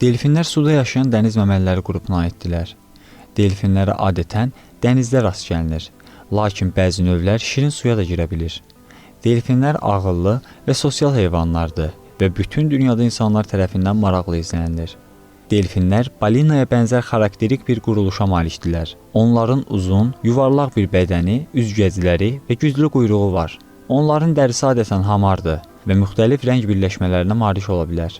Delfinlər suda yaşayan dəniz məməliləri qrupuna aiddirlər. Delfinlərə adətən dənizdə rast gəlinir, lakin bəzi növlər şirin suya da girə bilir. Delfinlər ağıllı və sosial heyvanlardır və bütün dünyada insanlar tərəfindən maraqlı izlənilir. Delfinlər balinaya bənzər xarakterik bir quruluşa malikdirlər. Onların uzun, yuvarlaq bir bədəni, üzgəcləri və güclü quyruğu var. Onların dərisi adətən hamardır və müxtəlif rəng birləşmələrinə malik ola bilər.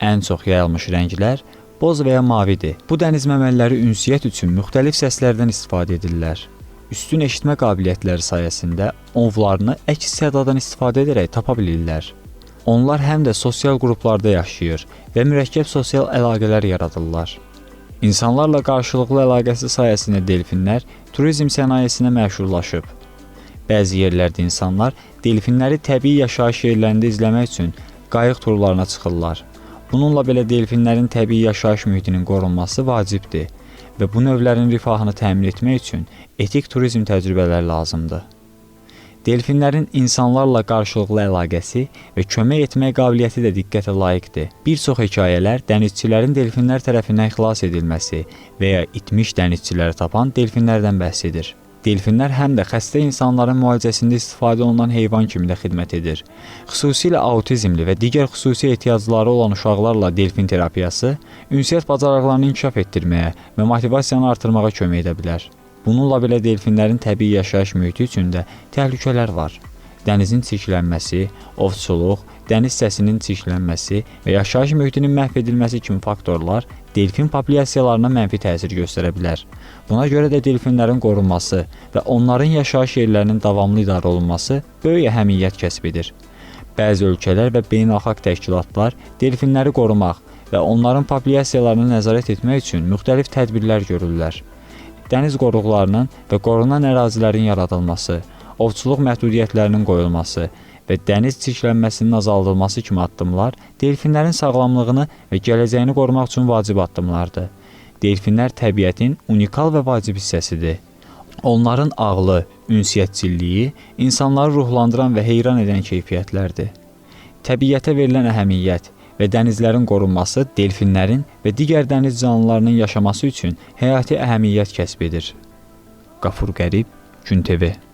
Ən çox yayılmış rənglər boz və ya mavidir. Bu dəniz məməliləri ünsiyyət üçün müxtəlif səslərdən istifadə edirlər. Üstün eşitmə qabiliyyətləri sayəsində ovlarını əks sədadan istifadə edərək tapa bilirlər. Onlar həm də sosial qruplarda yaşayır və mürəkkəb sosial əlaqələr yaradırlar. İnsanlarla qarşılıqlı əlaqəsi sayəsində delfinlər turizm sənayesinə məşhurlaşıb. Bəzi yerlərdə insanlar delfinləri təbii yaşayış yerlərində izləmək üçün qayıq turlarına çıxırlar. Bununla belə delfinlərin təbii yaşayış mühitinin qorunması vacibdir və bu növlərin rifahını təmin etmək üçün etik turizm təcrübələri lazımdır. Delfinlərin insanlarla qarşılıqlı əlaqəsi və kömək etmək qabiliyyəti də diqqətə layiqdir. Bir çox hekayələr dənizçilərin delfinlər tərəfindən xilas edilməsi və ya itmiş dənizçiləri tapan delfinlərdən bəhs edir. Delfinlər həm də xəstə insanların müalicəsində istifadə olunan heyvan kimi də xidmət edir. Xüsusilə autizmli və digər xüsusi ehtiyacları olan uşaqlarla delfin terapiyası ünsiyyət bacarıqlarını inkişaf etdirməyə və motivasiyanı artırmağa kömək edə bilər. Bununla belə delfinlərin təbii yaşayış mühiti üçün də təhlükələr var. Dənizin çirklənməsi, ovçuluq, dəniz səsinin çirklənməsi və yaşayış mühitinin məhv edilməsi kimi faktorlar delfin populyasiyalarına mənfi təsir göstərə bilər. Buna görə də delfinlərin qorunması və onların yaşayış yerlərinin davamlı idarə olunması böyük əhəmiyyət kəsb edir. Bəzi ölkələr və beynəlxalq təşkilatlar delfinləri qorumaq və onların populyasiyalarını nəzarət etmək üçün müxtəlif tədbirlər görürlər. Dəniz qoruqlarının və qorunan ərazilərin yaradılması, ovçuluq məhdudiyyətlərinin qoyulması və dəniz çirklənməsinin azaldılması kimi addımlar delfinlərin sağlamlığını və gələcəyini qorumaq üçün vacib addımlardır. Delfinlər təbiətin unikal və vacib hissəsidir. Onların ağlı, ünsiyyətçiliyi insanları ruhlandıran və heyran edən keyfiyyətlərdir. Təbiətə verilən əhəmiyyət və dənizlərin qorunması delfinlərin və digər dəniz canlılarının yaşaması üçün həyati əhəmiyyət kəsb edir. Qafur Qərib, Gün TV